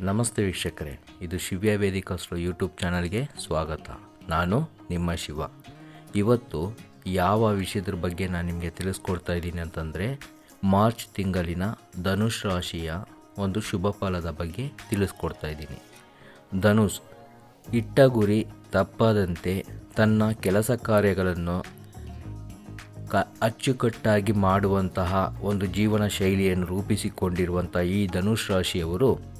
ನಮಸ್ತೆ ವೀಕ್ಷಕರೇ, ಇದು ಶಿವ್ಯ ವೇದಿಕಾಸ್ಟ್ರೋ ಯೂಟ್ಯೂಬ್ ಚಾನಲ್ಗೆ ಸ್ವಾಗತ. ನಾನು ನಿಮ್ಮ ಶಿವ ಇವತ್ತು ಯಾವ ವಿಷಯದ ಬಗ್ಗೆ ನಾನು ನಿಮಗೆ ತಿಳಿಸ್ಕೊಡ್ತಾ ಇದ್ದೀನಿ ಅಂತಂದರೆ, ಮಾರ್ಚ್ ತಿಂಗಳಿನ ಧನುಷ್ ರಾಶಿಯ ಒಂದು ಶುಭ ಫಲದ ಬಗ್ಗೆ ತಿಳಿಸ್ಕೊಡ್ತಾ ಇದ್ದೀನಿ. ಧನುಷ್, ಇಟ್ಟ ಗುರಿ ತಪ್ಪದಂತೆ ತನ್ನ ಕೆಲಸ ಕಾರ್ಯಗಳನ್ನು ಕ, ಅಚ್ಚುಕಟ್ಟಾಗಿ ಮಾಡುವಂತಹ ಒಂದು ಜೀವನ ಶೈಲಿಯನ್ನು ರೂಪಿಸಿಕೊಂಡಿರುವಂಥ ಈ ಧನುಷ್ ರಾಶಿಯವರು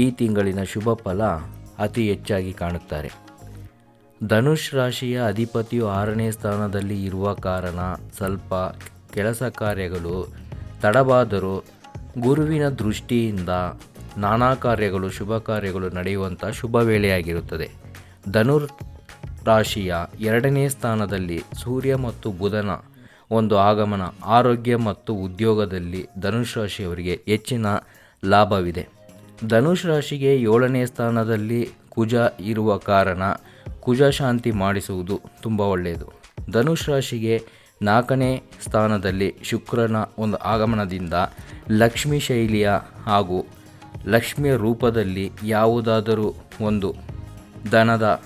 ಈ ತಿಂಗಳಿನ ಶುಭ ಫಲ ಅತಿ ಹೆಚ್ಚಾಗಿ ಕಾಣುತ್ತಾರೆ. ಧನುಷ್ ರಾಶಿಯ ಅಧಿಪತಿಯು ಆರನೇ ಸ್ಥಾನದಲ್ಲಿ ಇರುವ ಕಾರಣ ಸ್ವಲ್ಪ ಕೆಲಸ ಕಾರ್ಯಗಳು ತಡವಾದರೂ ಗುರುವಿನ ದೃಷ್ಟಿಯಿಂದ ನಾನಾ ಕಾರ್ಯಗಳು, ಶುಭ ಕಾರ್ಯಗಳು ನಡೆಯುವಂಥ ಶುಭ ವೇಳೆಯಾಗಿರುತ್ತದೆ. ಧನುರ್ ರಾಶಿಯ ಎರಡನೇ ಸ್ಥಾನದಲ್ಲಿ ಸೂರ್ಯ ಮತ್ತು ಬುಧನ ಒಂದು ಆಗಮನ, ಆರೋಗ್ಯ ಮತ್ತು ಉದ್ಯೋಗದಲ್ಲಿ ಧನುಷ್ ರಾಶಿಯವರಿಗೆ ಹೆಚ್ಚಿನ ಲಾಭವಿದೆ. ಧನುಷ್ ರಾಶಿಗೆ ಏಳನೇ ಸ್ಥಾನದಲ್ಲಿ ಕುಜ ಇರುವ ಕಾರಣ ಕುಜ ಶಾಂತಿ ಮಾಡಿಸುವುದು ತುಂಬ ಒಳ್ಳೆಯದು. ಧನುಷ್ ರಾಶಿಗೆ ನಾಲ್ಕನೇ ಸ್ಥಾನದಲ್ಲಿ ಶುಕ್ರನ ಒಂದು ಆಗಮನದಿಂದ ಲಕ್ಷ್ಮಿ ಶೈಲಿಯ ಹಾಗೂ ಲಕ್ಷ್ಮಿಯ ರೂಪದಲ್ಲಿ ಯಾವುದಾದರೂ ಒಂದು ಧನದ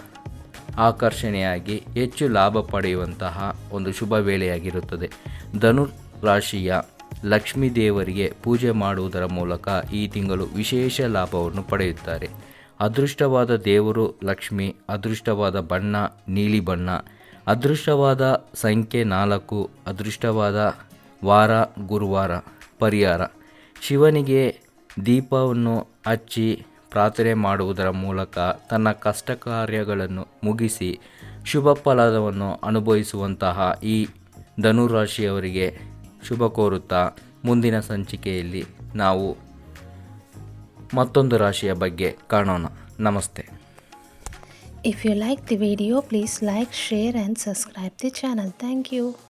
ಆಕರ್ಷಣೆಯಾಗಿ ಹೆಚ್ಚು ಲಾಭ ಪಡೆಯುವಂತಹ ಒಂದು ಶುಭ ವೇಳೆಯಾಗಿರುತ್ತದೆ. ಧನುರ್ ರಾಶಿಯ ಲಕ್ಷ್ಮೀ ದೇವರಿಗೆ ಪೂಜೆ ಮಾಡುವುದರ ಮೂಲಕ ಈ ತಿಂಗಳು ವಿಶೇಷ ಲಾಭವನ್ನು ಪಡೆಯುತ್ತಾರೆ. ಅದೃಷ್ಟವಾದ ದೇವರು ಲಕ್ಷ್ಮಿ, ಅದೃಷ್ಟವಾದ ಬಣ್ಣ ನೀಲಿ ಬಣ್ಣ, ಅದೃಷ್ಟವಾದ ಸಂಖ್ಯೆ ನಾಲ್ಕು, ಅದೃಷ್ಟವಾದ ವಾರ ಗುರುವಾರ ಪರಿಹಾರ. ಶಿವನಿಗೆ ದೀಪವನ್ನು ಹಚ್ಚಿ ಪ್ರಾರ್ಥನೆ ಮಾಡುವುದರ ಮೂಲಕ ತನ್ನ ಕಷ್ಟ ಕಾರ್ಯಗಳನ್ನು ಮುಗಿಸಿ ಶುಭ ಫಲವನ್ನು ಅನುಭವಿಸುವಂತಹ ಈ ಧನುರಾಶಿಯವರಿಗೆ ಶುಭ ಕೋರುತ್ತಾ ಮುಂದಿನ ಸಂಚಿಕೆಯಲ್ಲಿ ನಾವು ಮತ್ತೊಂದು ರಾಶಿಯ ಬಗ್ಗೆ ಕಾಣೋಣ ನಮಸ್ತೆ if you like the video please like, share and subscribe the channel. Thank you.